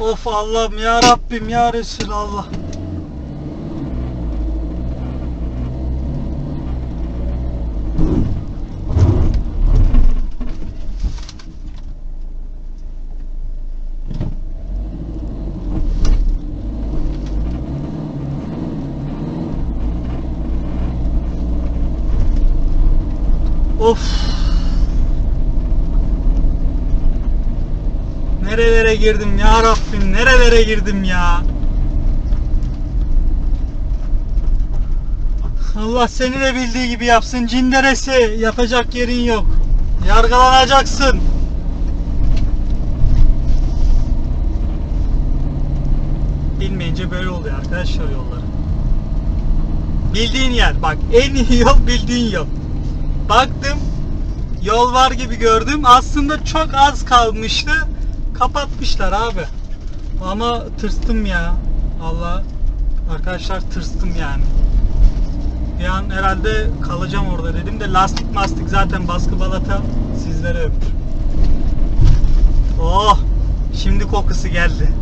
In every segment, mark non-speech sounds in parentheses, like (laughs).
Of Allah'ım ya Rabbim ya Resulallah. Of. Nerelere girdim ya Rabbim nerelere girdim ya. Allah seni de bildiği gibi yapsın. Cinderesi yapacak yerin yok. Yargılanacaksın. Bilmeyince böyle oluyor arkadaşlar yolları. Bildiğin yer bak en iyi (laughs) yol bildiğin yol. Baktım yol var gibi gördüm. Aslında çok az kalmıştı. Kapatmışlar abi. Ama tırstım ya. Allah arkadaşlar tırstım yani. Bir an herhalde kalacağım orada dedim de lastik mastik zaten baskı balata sizlere öptü. Oh! Şimdi kokusu geldi.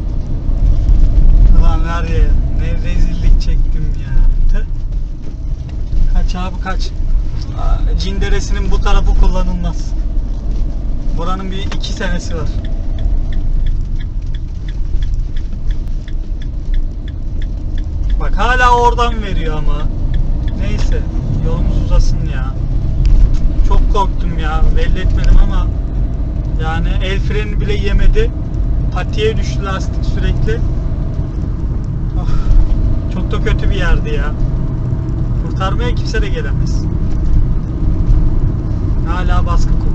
Ulan var ya ne rezillik çektim ya. Kaç abi kaç. Cinderesinin bu tarafı kullanılmaz. Buranın bir iki senesi var. Hala oradan veriyor ama. Neyse yolumuz uzasın ya. Çok korktum ya. Belli etmedim ama yani el freni bile yemedi. Patiye düştü lastik sürekli. Of, çok da kötü bir yerdi ya. Kurtarmaya kimse de gelemez. Hala baskı kurdu.